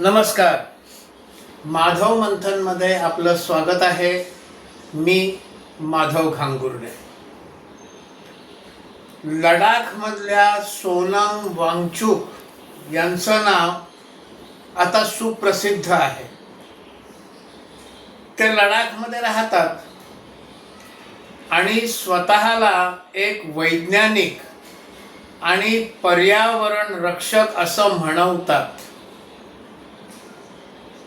नमस्कार. माधव मंथनमध्ये आपलं स्वागत आहे. मी माधव खांगुर्डे लडाखमधल्या सोनम वांगचूक यांचं नाव आता सुप्रसिद्ध आहे. ते लडाखमध्ये राहतात. आणि स्वतःला एक वैज्ञानिक आणि पर्यावरण रक्षक असं म्हणवतात.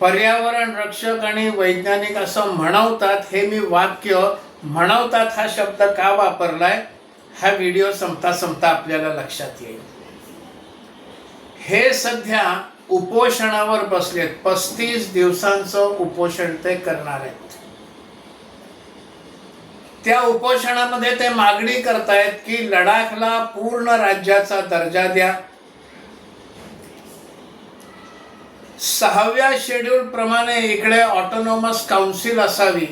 पर्यावरण रक्षक आणि वैज्ञानिक असं म्हणवतात हे मी वाक्य म्हणवतात हा शब्द का वापरलाय? हा व्हिडिओ संपता संपता आपल्याला लक्षात येईल. हे सध्या उपोषणावर बसलेत. पस्तीस दिवसांचं उपोषण ते करणार आहेत. त्या उपोषणामध्ये ते मागणी करतायत की लडाखला पूर्ण राज्याचा दर्जा द्या. सहाव्या शेड्यूल प्रमाणे इकडे ऑटोनॉमस काउन्सिल असावी.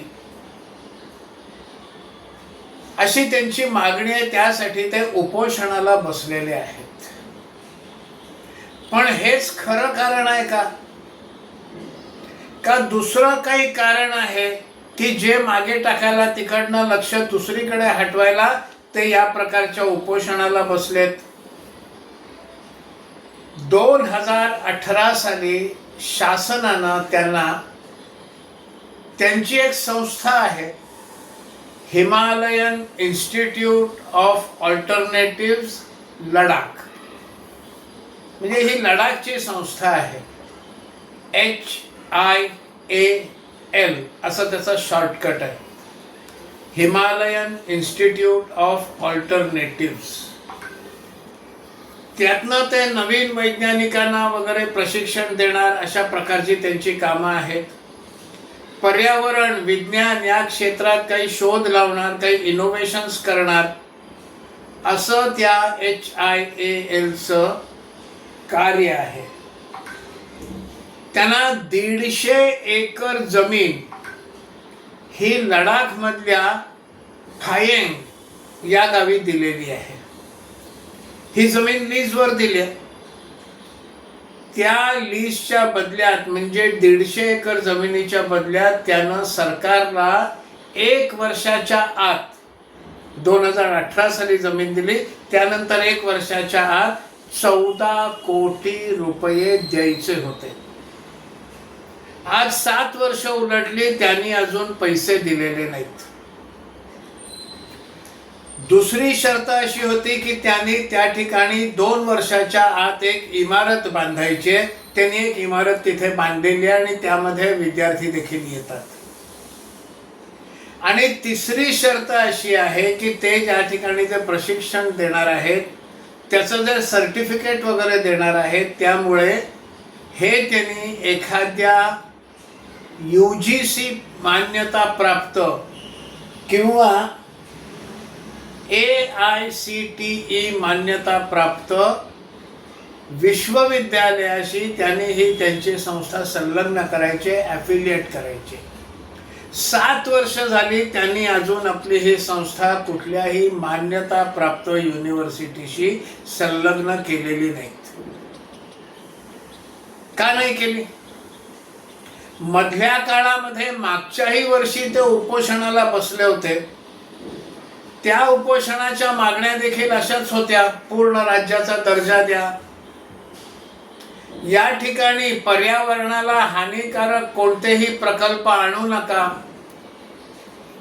अशी त्यांची मागणी आहे त्यासाठी ते उपोषणाला बसलेले आहेत. पण हेच खरं कारण आहे का? का दुसरं काही कारण आहे की जे मागे टाकायला तिकडनं लक्ष दुसरीकडे हटवायला ते या प्रकारच्या उपोषणाला बसलेत? दोन हजार अठरा साली शासनानं त्यांना त्यांची एक संस्था आहे Himalayan institute of alternative Ladakh. म्हणजे ही लडाखची संस्था आहे. एच आय ए एल असं त्याचं शॉर्टकट आहे. हिमालयन इन्स्टिट्यूट ऑफ ऑल्टरनेटिव्स त्यातनं ते नवीन वैज्ञानिकांना वगैरे प्रशिक्षण देणार अशा प्रकारची त्यांची कामं आहेत. पर्यावरण विज्ञान या क्षेत्रात काही शोध लावणार काही इनोव्हेशन्स करणार. असं त्या एच आय ए एलचं कार्य आहे. त्यांना दीडशे एकर जमीन ही लडाखमधल्या फायेंग या गावी दिलेली आहे. ही जमीन लीजवर दिली आहे. त्या लीजच्या बदल्यात म्हणजे दीडशे एकर जमिनीच्या बदल्यात त्यानं सरकारला एक वर्षाच्या आत दोन हजार अठरा साली जमीन दिली. त्यानंतर एक वर्षाच्या आत चौदा कोटी रुपये द्यायचे होते. आज सात वर्ष उलटली त्यांनी अजून पैसे दिलेले नाहीत. दुसरी शर्त अशी होती की त्यांनी त्या ठिकाणी दोन वर्षाच्या आत एक इमारत बांधायची आहे. त्यांनी एक इमारत तिथे बांधलेली आहे आणि त्यामध्ये विद्यार्थी देखील येतात आणि तिसरी शर्त अशी आहे की ते ज्या ठिकाणी जे प्रशिक्षण देणार आहेत त्याचं जे सर्टिफिकेट वगैरे देणार आहेत त्यामुळे हे त्यांनी एखाद्या यू जी सी मान्यता प्राप्त किंवा A I C T E मान्यता प्राप्त विश्वविद्यालयाशी त्यांनी ही त्यांची संस्था संलग्न करायचे ॲफिलिएट करायचे. सात वर्ष झाली त्यांनी अजून आपली ही संस्था कुठल्याही मान्यता प्राप्त युनिव्हर्सिटीशी संलग्न केलेली नाहीत. का नाही केली? मधल्या काळामध्ये मागच्याही वर्षी ते उपोषणाला बसले होते. त्या उपोषणाच्या मागण्या देखील अशाच होत्या. पूर्ण राज्याचा दर्जा द्या. या ठिकाणी पर्यावरणाला हानिकारक कोणतेही प्रकल्प आणू नका.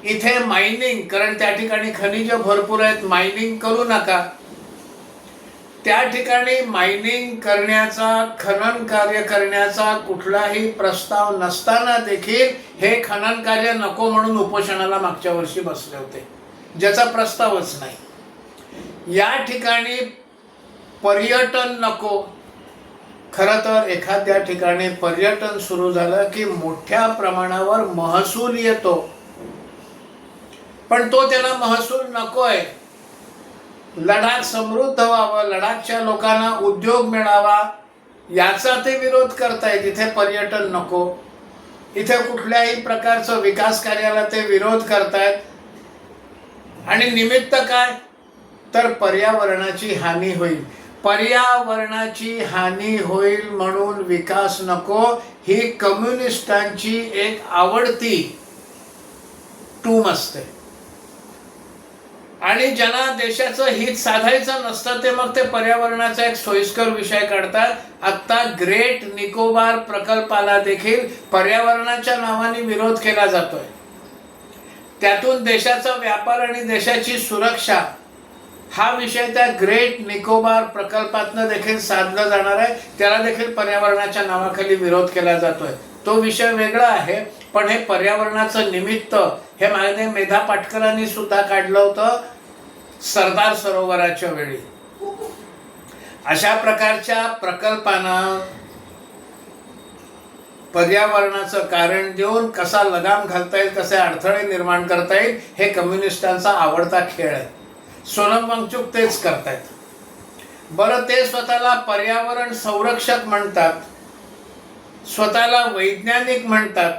इथे मायनिंग कारण त्या ठिकाणी खनिज भरपूर आहेत मायनिंग करू नका. त्या ठिकाणी मायनिंग करण्याचा खनन कार्य करण्याचा कुठलाही प्रस्ताव नसताना देखील हे खनन कार्य नको म्हणून उपोषणाला मागच्या वर्षी बसले होते. ज्याचा प्रस्तावच नाही. या ठिकाणी पर्यटन नको. खरं तर एखाद्या ठिकाणी पर्यटन सुरू झालं की मोठ्या प्रमाणावर महसूल येतो. पण तो त्याला महसूल नकोय लडाख समृद्ध व्हावं लडाखच्या लोकांना उद्योग मिळावा याचा ते विरोध करतायत इथे पर्यटन नको. इथे कुठल्याही प्रकारचं विकास कार्याला ते विरोध करतायत. आणि निमित्त काय? तर पर्यावरणाची हानी होईल. पर्यावरणाची हानी होईल म्हणून विकास नको. ही कम्युनिस्टांची एक आवडती टूम असते. आणि ज्यांना देशाचं हित साधायचं नसतं ते मग ते पर्यावरणाचा एक सोयीस्कर विषय काढतात. आता ग्रेट निकोबार प्रकल्पाला देखील पर्यावरणाच्या नावाने विरोध केला जातोय. त्यातून देशाचा व्यापार आणि देशाची सुरक्षा हा विषय त्या ग्रेट निकोबार प्रकल्पातनं देखील साधला जाणार आहे. त्याला देखील पर्यावरणाच्या नावाखाली विरोध केला जातोय. तो विषय वेगळा आहे पण हे पर्यावरणाचं निमित्त हे मागे मेधा पाटकरांनी सुद्धा काढलं होतं सरदार सरोवराच्या वेळी. अशा प्रकारच्या प्रकल्पानं पर्यावरणाचं कारण देऊन कसा लगाम घालता येईल कसे अडथळे निर्माण करता येईल हे कम्युनिस्टांचा आवडता खेळ आहे. सोनम वांगचूक तेच करतायत. बरं ते स्वतःला पर्यावरण संरक्षक म्हणतात स्वतःला वैज्ञानिक म्हणतात.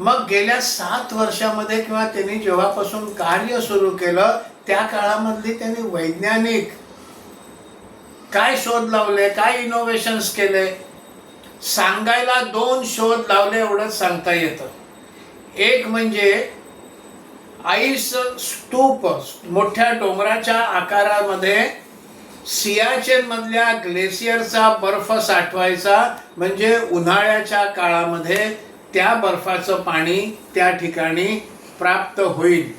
मग गेल्या सात वर्षामध्ये किंवा त्यांनी जेव्हापासून कार्य सुरू केलं त्या काळामधली त्यांनी वैज्ञानिक काय शोध लावले काय इनोव्हेशन्स केले सांगायला दोन शोध लावले एवढंच सांगता येतं. एक म्हणजे आईस स्तूप मोठ्या डोंगराच्या आकारामध्ये सियाचेन मधल्या ग्लेशियरचा बर्फ साठवायचा म्हणजे उन्हाळ्याच्या काळामध्ये त्या बर्फाचं पाणी त्या ठिकाणी प्राप्त होईल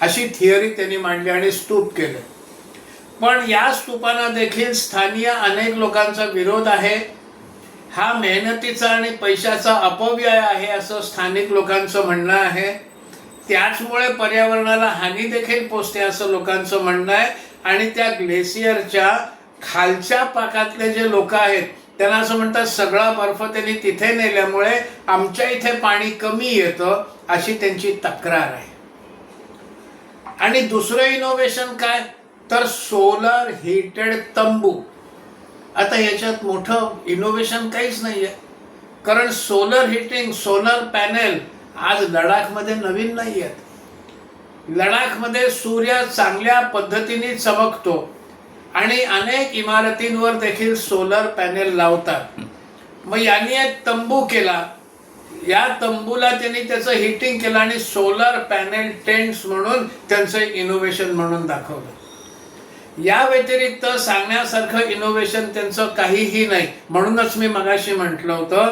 अशी थिअरी त्यांनी मांडली आणि स्तूप केलं. पण या स्तूपांना देखील स्थानीय अनेक लोकांचा विरोध आहे. हा मेहनतीचा आणि पैशाचा अपव्यय आहे असं स्थानिक लोकांचं म्हणणं आहे. त्याचमुळे पर्यावरणाला हानी देखील पोचते असं लोकांचं म्हणणं आहे. आणि त्या ग्लेशियरच्या खालच्या पाकातले जे लोक आहेत त्यांना असं म्हणतात सगळा बर्फ त्यांनी तिथे नेल्यामुळे आमच्या इथे पाणी कमी येतं अशी त्यांची तक्रार आहे. आणि दुसरं इनोव्हेशन काय? तर सोलर हिटेड तंबू. आता याच्यात मोठं इनोव्हेशन काहीच नाही आहे कारण सोलर हिटिंग सोलर पॅनेल आज लडाखमध्ये नवीन नाही आहेत लडाखमध्ये सूर्य चांगल्या पद्धतीने चमकतो आणि अनेक इमारतींवर देखील सोलर पॅनेल लावतात. मग यांनी एक तंबू केला. या तंबूला त्यांनी त्याचं हिटिंग केलं आणि सोलर पॅनेल टेंट्स म्हणून त्यांचं इनोव्हेशन म्हणून दाखवलं. या व्यतिरिक्त सांगण्यासारखं इनोव्हेशन त्यांचं काहीही नाही. म्हणूनच मी मगाशी म्हटलं होतं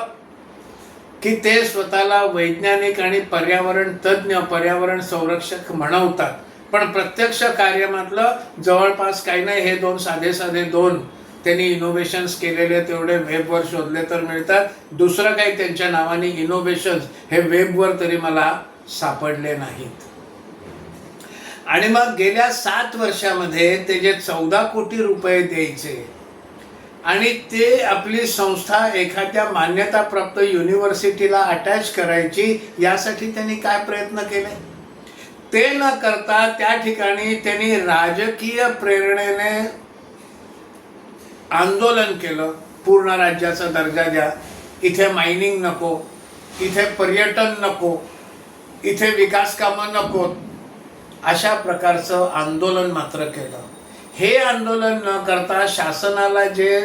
की ते स्वतःला वैज्ञानिक आणि पर्यावरण तज्ज्ञ पर्यावरण संरक्षक म्हणवतात. पण प्रत्यक्ष कार्यामधलं जवळपास काही नाही हे दोन साधे साधे दोन त्यांनी इनोव्हेशन्स केलेले तेवढे वेबवर शोधले तर मिळतात. दुसरं काही त्यांच्या नावाने इनोव्हेशन्स हे वेबवर तरी मला सापडले नाहीत. आणि मग गेल्या सात वर्षामध्ये ते जे चौदा कोटी रुपये द्यायचे आणि ते आपली संस्था एखाद्या मान्यताप्राप्त युनिव्हर्सिटीला अटॅच करायची यासाठी त्यांनी काय प्रयत्न केले? ते न करता त्या ठिकाणी त्यांनी राजकीय प्रेरणेने आंदोलन केलं. पूर्ण राज्याचा दर्जा द्या. इथे मायनिंग नको इथे पर्यटन नको इथे विकास कामं नकोत अशा प्रकारचं आंदोलन मात्र केलं. हे आंदोलन न करता शासनाला जे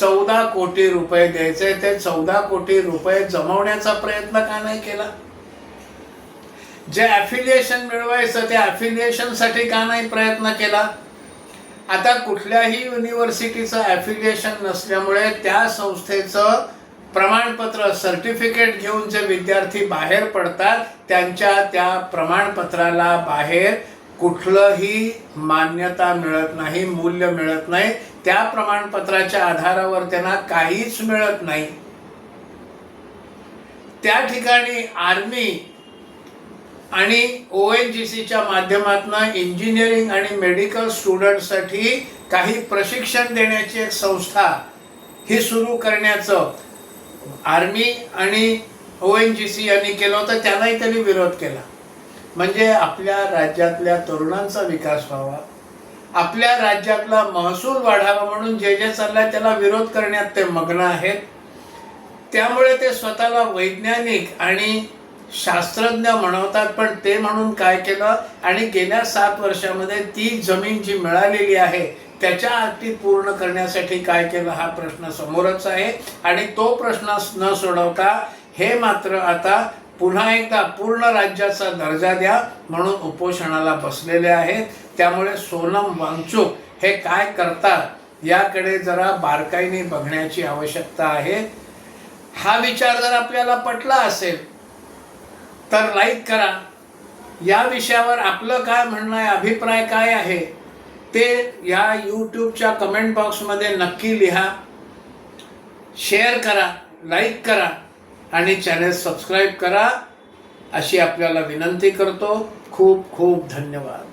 चौदा कोटी रुपये द्यायचे ते चौदा कोटी रुपये जमवण्याचा प्रयत्न का नाही केला? जे ॲफिलिएशन मिळवायचं त्या ॲफिलिएशनसाठी का नाही प्रयत्न केला? आता कुठल्याही युनिव्हर्सिटीचं ॲफिलिएशन नसल्यामुळे त्या संस्थेचं प्रमाणपत्र सर्टिफिकेट घेऊन जे विद्यार्थी बाहेर पडतात त्यांच्या त्या प्रमाणपत्राला बाहेर कुठलंही मान्यता मिळत नाही मूल्य मिळत नाही. त्या प्रमाणपत्राच्या आधारावर त्यांना काहीच मिळत नाही. त्या ठिकाणी आर्मी आणि ओ एन जी सीच्या माध्यमातून इंजिनिअरिंग आणि मेडिकल स्टुडंटसाठी काही प्रशिक्षण देण्याची एक संस्था ही सुरू करण्याचं आर्मी आणि ओ एन जी सी यांनी केलं होतं त्यांनाही त्यांनी विरोध केला. म्हणजे आपल्या राज्यातल्या तरुणांचा विकास व्हावा आपल्या राज्यातला महसूल वाढावा म्हणून जे जे चाललंय त्याला विरोध करण्यात ते मग्न आहेत. त्यामुळे ते स्वतःला वैज्ञानिक आणि शास्त्रज्ञ म्हणवतात पण ते म्हणून काय केलं? आणि गेल्या सात वर्षामध्ये ती जमीन जी मिळालेली आहे त्याच्या अटी पूर्ण करण्यासाठी काय केलं हा प्रश्न समोरच आहे. आणि तो प्रश्न न सोडवता हे मात्र आता पुन्हा एकदा पूर्ण राज्याचा दर्जा द्या म्हणून उपोषणाला बसलेले आहेत. त्यामुळे सोनम वांगचूक हे काय करतात याकडे जरा बारकाईने बघण्याची आवश्यकता आहे. हा विचार जर आपल्याला पटला असेल तर लाईक करा. या विषयावर आपलं काय म्हणणं आहे अभिप्राय काय आहे? ते या यूट्यूबच्या कमेंट बॉक्समध्ये नक्की लिहा. शेअर करा लाईक करा आणि चॅनेल सबस्क्राईब करा अशी आपल्याला विनंती करतो. खूप खूप धन्यवाद.